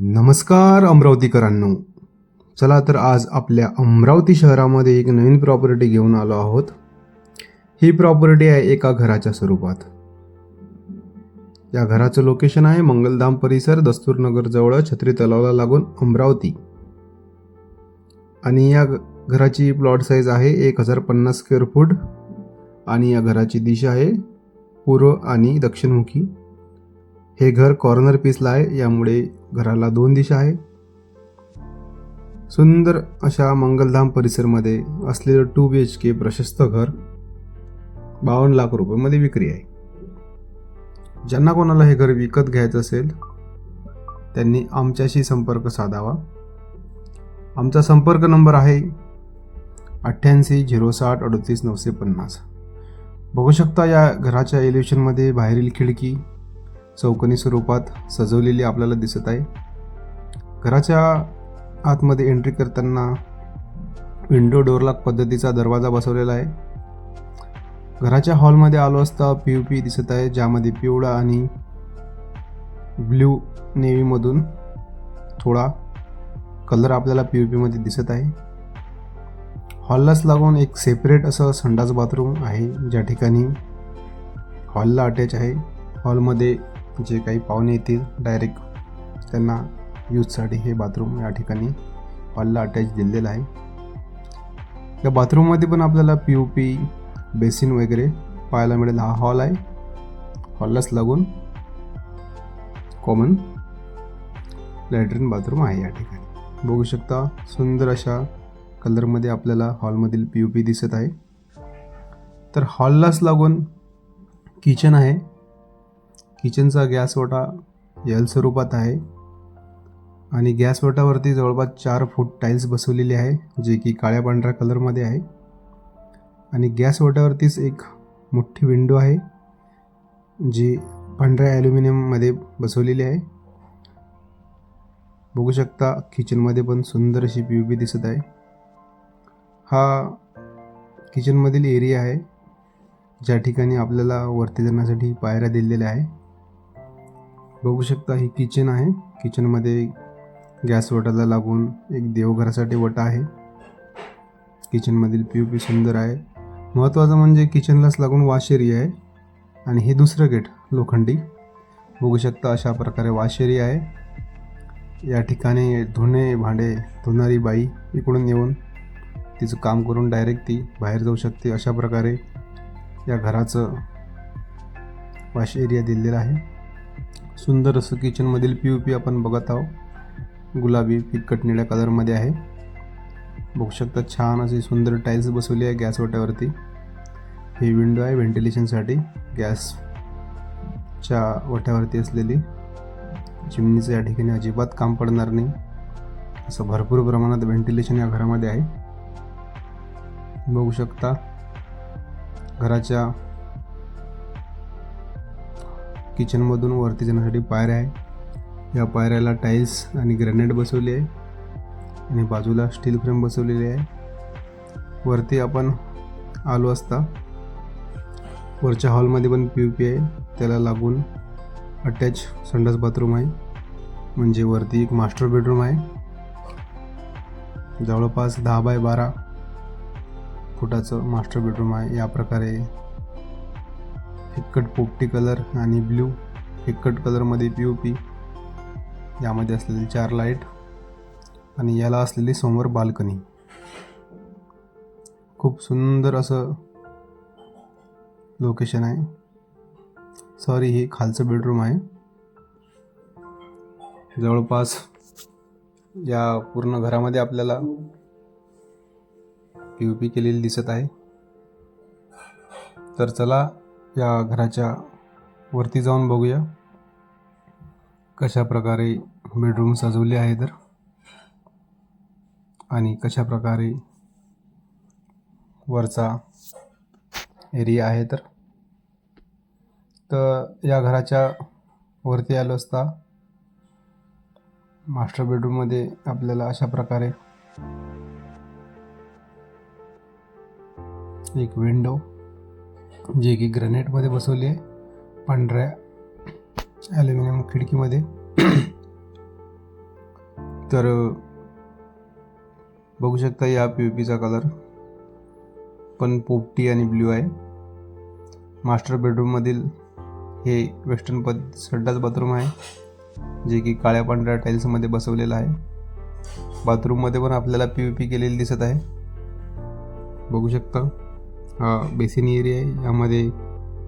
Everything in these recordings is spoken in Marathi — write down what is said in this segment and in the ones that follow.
नमस्कार अमरावतीकरांनो. चला तर आज आपल्या अमरावती शहरामध्ये एक नवीन प्रॉपर्टी घेऊन आलो आहोत. ही प्रॉपर्टी आहे एका घराच्या स्वरूपात. या घराचं लोकेशन आहे मंगलधाम परिसर दस्तूरनगर जवळ छत्री तलावला लागून अमरावती. आणि या घ- घराची प्लॉट साईज आहे एक हजार पन्नास स्क्वेअर फूट आणि या घराची दिशा आहे पूर्व आणि दक्षिणमुखी. हे घर कॉर्नर पीसला आहे. यामुळे घराला दोन दिशा आहे. सुंदर अशा मंगलधाम परिसरमध्ये असलेलं टू बी एच के प्रशस्त घर बावन्न लाख रुपयामध्ये विक्री आहे. ज्यांना कोणाला हे घर विकत घ्यायचं असेल त्यांनी आमच्याशी संपर्क साधावा. आमचा संपर्क नंबर आहे अठ्ठ्याऐंशी झिरो साठ अडतीस नऊशे पन्नास. बघू शकता या घराच्या एलिव्हेशनमध्ये बाहेरील खिडकी चौकनी स्वरूपात सजवलेली आपल्याला दिसत आहे. घराच्या आतमध्ये एंट्री करताना विंडो डोरलॉक पद्धतीचा दरवाजा बसवलेला आहे. घराच्या हॉलमध्ये आलो असता पी यू पी दिसत आहे ज्यामध्ये पिवळा आणि ब्ल्यू नेव्हीमधून थोडा कलर आपल्याला पी यू पीमध्ये दिसत आहे. हॉललाच लागून एक सेपरेट असं संडास बाथरूम आहे ज्या ठिकाणी हॉलला अटॅच आहे. हॉलमध्ये जे काही पाहुणे येतील डायरेक्ट त्यांना यूजसाठी हे बाथरूम या ठिकाणी हॉलला अटॅच दिलेलं आहे. या बाथरूममध्ये पण आपल्याला पी यू पी बेसिन वगैरे पाहायला मिळेल. हा हॉल आहे. हॉललाच लागून कॉमन लॅट्रिन बाथरूम आहे या ठिकाणी. बघू शकता सुंदर अशा कलरमध्ये आपल्याला हॉलमधील पी यू पी दिसत आहे. तर हॉललाच लागून किचन आहे. किचनचा गॅस वटा यल स्वरूपात आहे आणि गॅसवटावरती जवळपास चार फूट टाईल्स बसवलेली आहे जे की काळ्या पांढऱ्या कलरमध्ये आहे. आणि गॅसवटावरतीच एक मोठी विंडो आहे जी पांढऱ्या ॲल्युमिनियममध्ये बसवलेली आहे. बघू शकता किचनमध्ये पण सुंदर अशी पी यू पी दिसत आहे. हा किचनमधील एरिया आहे ज्या ठिकाणी आपल्याला वरती जाण्यासाठी पायऱ्या दिलेल्या आहे. बघू शकता ही किचन आहे. किचनमध्ये गॅस वटाला लागून एक देवघरासाठी वटा आहे. किचनमधील पी यू पी सुंदर आहे. महत्त्वाचं म्हणजे किचनलाच लागून वाशेरी आहे. आणि हे दुसरं गेट लोखंडी. बघू शकता अशा प्रकारे वाशेरी आहे. या ठिकाणी धुणे भांडे धुणारी बाई इकडून येऊन तिचं काम करून डायरेक्ट ती बाहेर जाऊ शकते. अशा प्रकारे या घराचं वाश एरिया दिलेला आहे. सुंदर असं किचनमधील पी यू पी आपण बघत आहोत. गुलाबी फिकट निळ्या कलरमध्ये आहे. बघू शकता छान अशी सुंदर टाईल्स बसवली आहे गॅस वाट्यावरती. ही विंडो आहे व्हेंटिलेशनसाठी गॅसच्या वट्यावरती असलेली. चिमणीचं या ठिकाणी अजिबात काम पडणार नाही. असं भरपूर प्रमाणात व्हेंटिलेशन या घरामध्ये आहे. बघू शकता. घराच्या किचनमधून वरती जाण्यासाठी पायऱ्या आहे. या पायऱ्याला टाईल्स आणि ग्रॅनाइट बसवली आहे. आणि बाजूला स्टील फ्रेम बसवलेली आहे. वरती आपण आलो असता वरच्या हॉलमध्ये पण पी यू पी आहे. त्याला लागून अटॅच संडास बाथरूम आहे. म्हणजे वरती एक मास्टर बेडरूम आहे. जवळपास दहा बाय बारा फुटाचं मास्टर बेडरूम आहे. या प्रकारे फिक्कट पोपटी कलर आणि ब्ल्यू फिक्कट कलरमध्ये पी यू पी यामध्ये असलेले चार लाइट आणि याला असलेली समोर बाल्कनी. खूप सुंदर असं लोकेशन आहे. सॉरी हे खालचं बेडरूम आहे. जवळपास या पूर्ण घरामध्ये आपल्याला पी यू पी केलेली दिसत आहे. तर चला या घराच्या वरती जाऊन बघूया. कशा प्रकारे बेडरूम सजवले आहे तर? आणि कशा प्रकारे वरचा एरिया आहे तर? तर या घराच्या वरती आलो असता मास्टर बेडरूममध्ये आपल्याला अशा प्रकारे एक विंडो जे की ग्रॅनाईटमध्ये बसवली आहे. पांढऱ्या ॲल्युमिनियम खिडकीमध्ये. तर बघू शकता या पी यू पीचा कलर पण पोपटी आणि ब्ल्यू आहे. मास्टर बेडरूममधील हे वेस्टर्न पद सड्डाच बाथरूम आहे. जे की काळ्या पांढऱ्या टाईल्समध्ये बसवलेलं आहे. बाथरूममध्ये पण आपल्याला पी यू पी केलेली दिसत आहे. बघू शकता. हा बेसिन एरिया आहे. यामध्ये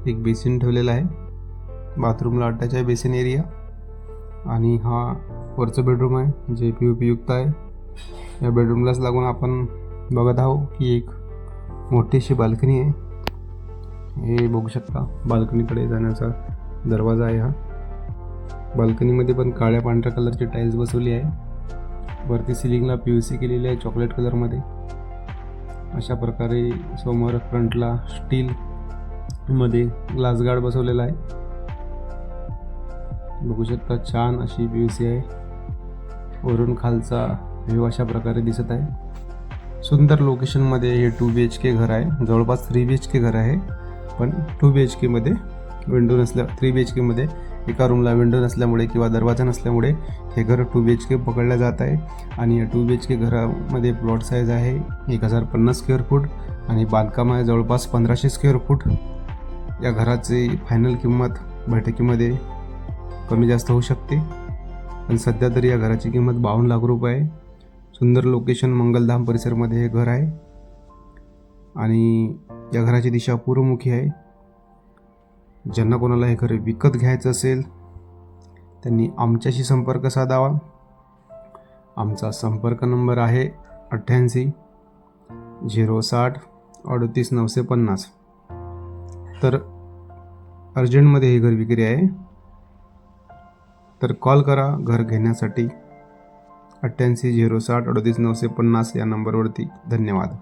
एक बेसिन ठेवलेला आहे. बाथरूमला अटॅच आहे बेसिन एरिया. आणि हा वरचं बेडरूम आहे जे पी उपयुक्त आहे. या बेडरूमलाच लागून आपण बघत आहोत की एक मोठीशी बाल्कनी आहे. हे बघू शकता बाल्कनीकडे जाण्याचा दरवाजा आहे हा. बाल्कनीमध्ये पण काळ्या पांढऱ्या कलरची टाईल्स बसवली आहे. वरती सिलिंगला पी यू सी केलेली आहे चॉकलेट कलरमध्ये. अशा प्रकारे समोर फ्रंटला स्टीलमध्ये ग्लास गार्ड बसवलेला आहे. बघू शकता छान अशी पी सी आहे. वरून खालचा व्ह्यू अशा प्रकारे दिसत आहे. सुंदर लोकेशनमध्ये हे टू बी एच के घर आहे. जवळपास थ्री बी एच के घर आहे. पण टू बी एच केमध्ये विंडो नसल्या थ्री बी एच केमध्ये एका रूमला विंडो नसल्यामुळे किंवा दरवाजा नसल्यामुळे हे घर टू बी एच के पकडलं जात आहे. आणि या टू बी एच के घरामध्ये प्लॉट साईज आहे एक हजार पन्नास स्क्वेअर फूट आणि बांधकाम आहे जवळपास पंधराशे स्क्वेअर फूट या घराची फायनल किंमत बैठकीमध्ये कमी जास्त होऊ शकते. पण सध्या तरी या घराची किंमत बावन्न लाख रुपये आहे. सुंदर लोकेशन मंगलधाम परिसरमध्ये हे घर आहे. आणि या घराची दिशा पूर्वमुखी आहे. ज्यांना कोणाला हे घर विकत घ्यायचं असेल त्यांनी आमच्याशी संपर्क साधावा. आमचा संपर्क नंबर आहे अठ्ठ्याऐंशी झिरो साठ अडतीस नऊशे पन्नास. तर अर्जंटमध्ये हे घर विक्री आहे. तर कॉल करा घर घेण्यासाठी. अठ्ठ्याऐंशी झिरो साठ अडतीस नऊशे पन्नास या नंबरवरती. धन्यवाद.